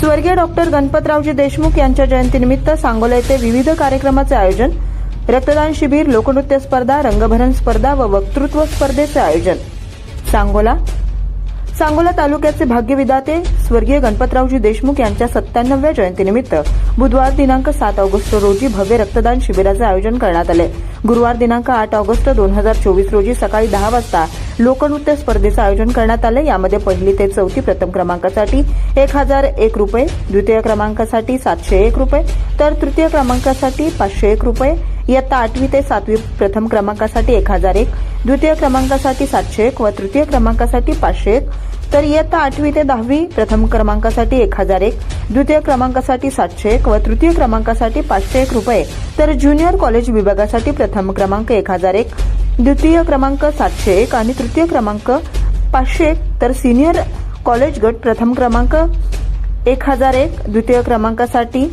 स्वर्गीय डॉक्टर गणपतरावजी देशमुख यांच्या जयंतीनिमित्त सांगोला येथे विविध कार्यक्रमाचे आयोजन रक्तदान शिबिर लोकनृत्य स्पर्धा रंगभरण स्पर्धा व वक्तृत्व स्पर्धेचे आयोजन. सांगोला. सांगोला तालुक्याचे भाग्यविदाते स्वर्गीय गणपतरावजी देशमुख यांच्या सत्त्याण्णव्या जयंतीनिमित्त बुधवार दिनांक सात ऑगस्ट रोजी भव्य रक्तदान शिबिराचे आयोजन करण्यात आले. गुरुवार दिनांक आठ ऑगस्ट दोन हजार चोवीस रोजी सकाळी दहा वाजता लोकनृत्य स्पर्धेचं आयोजन करण्यात आलं. यामध्ये पहिली ते चौथी प्रथम क्रमांकासाठी एक हजार एक रुपये द्वितीय क्रमांकासाठी सातशे एक रुपये तर तृतीय क्रमांकासाठी पाचशे एक रुपये इयत्ता आठवी ते सातवी प्रथम क्रमांकासाठी एक हजार एक द्वितीय क्रमांकासाठी सातशे एक व तृतीय क्रमांकासाठी पाचशे एक तर इयत्ता आठवी ते दहावी प्रथम क्रमांकासाठी एक हजार एक द्वितीय क्रमांकासाठी सातशे एक व तृतीय क्रमांकासाठी पाचशे एक रुपये तर ज्युनियर कॉलेज विभागासाठी प्रथम क्रमांक एक हजार एक द्वितीय क्रमांक सातशे एक आणि तृतीय क्रमांक पाचशे एक. तर सिनियर कॉलेज गट प्रथम क्रमांक एक हजार एक द्वितीय क्रमांकासाठी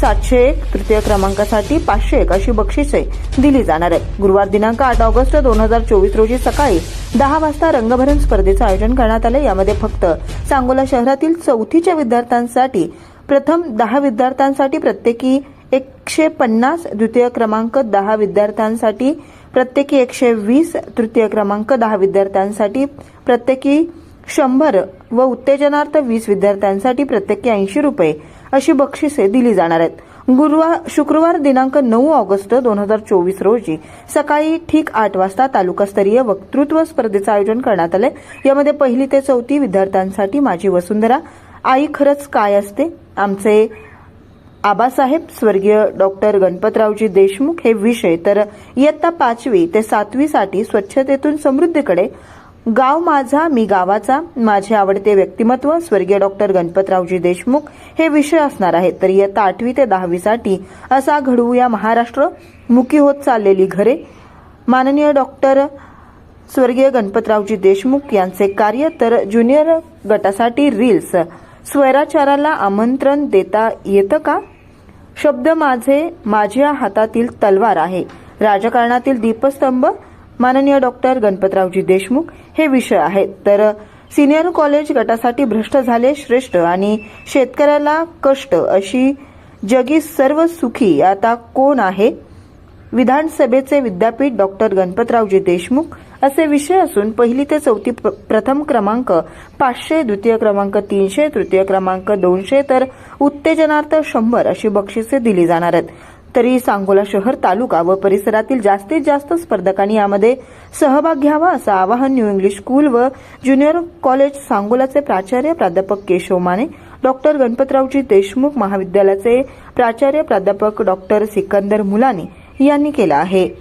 सातशे एक तृतीय क्रमांकासाठी पाचशे एक अशी बक्षिसे दिली जाणार आहेत. गुरुवार दिनांक आठ ऑगस्ट दोन हजार चोवीस रोजी सकाळी दहा वाजता रंगभरण स्पर्धेचं आयोजन करण्यात आलं. यामध्ये फक्त सांगोला शहरातील चौथीच्या विद्यार्थ्यांसाठी प्रथम दहा विद्यार्थ्यांसाठी प्रत्येकी एकशे पन्नास द्वितीय क्रमांक दहा विद्यार्थ्यांसाठी प्रत्येकी एकशे वीस तृतीय क्रमांक दहा विद्यार्थ्यांसाठी प्रत्येकी शंभर व उत्तेजनार्थ वीस विद्यार्थ्यांसाठी प्रत्येकी ऐंशी रुपये अशी बक्षिसे दिली जाणार आहेत. गुरुवार शुक्रवार दिनांक नऊ ऑगस्ट दोन हजार चोवीस रोजी सकाळी ठीक आठ वाजता तालुकास्तरीय वक्तृत्व स्पर्धेचं आयोजन करण्यात आलं यामध्ये पहिली ते चौथी विद्यार्थ्यांसाठी माझी वसुंधरा आई खरंच काय असते? आमचे आबासाहेब स्वर्गीय डॉक्टर गणपतरावजी देशमुख हे विषय तर इयत्ता पाचवी ते सातवीसाठी स्वच्छतेतून समृद्धीकडे. गाव माझा मी गावाचा. माझे आवडते व्यक्तिमत्व स्वर्गीय डॉक्टर गणपतरावजी देशमुख हे विषय असणार आहेत. तर इयत्ता आठवी ते दहावीसाठी असा घडवूया महाराष्ट्र. मुकी होत चाललेली घरे. माननीय डॉक्टर स्वर्गीय गणपतरावजी देशमुख यांचे कार्य तर ज्युनियर गटासाठी रील्स स्वैराचाराला आमंत्रण देता येतं का? शब्द माझे माझ्या हातातील तलवार आहे. राजकारणातील दीपस्तंभ माननीय डॉक्टर गणपतरावजी देशमुख हे विषय आहेत. तर सिनियर कॉलेज गटासाठी भ्रष्ट झाले श्रेष्ठ आणि शेतकऱ्याला कष्ट अशी जगी सर्व सुखी आता कोण आहे? विधानसभेचे विद्यापीठ डॉक्टर गणपतरावजी देशमुख असे विषय असून पहिली ते चौथी प्रथम क्रमांक पाचशे द्वितीय क्रमांक तीनशे तृतीय क्रमांक दोनशे तर उत्तेजनार्थ शंभर अशी बक्षिसे दिली जाणार आहेत. तरी सांगोला शहर तालुका व परिसरातील जास्तीत जास्त स्पर्धकांनी यामध्ये सहभाग घ्यावा असं आवाहन न्यू इंग्लिश स्कूल व ज्युनियर कॉलेज सांगोलाचे प्राचार्य प्राध्यापक केशव माने डॉक्टर गणपतरावजी देशमुख महाविद्यालयाचे प्राचार्य प्राध्यापक डॉक्टर सिकंदर मुलानी यांनी केलं आहे.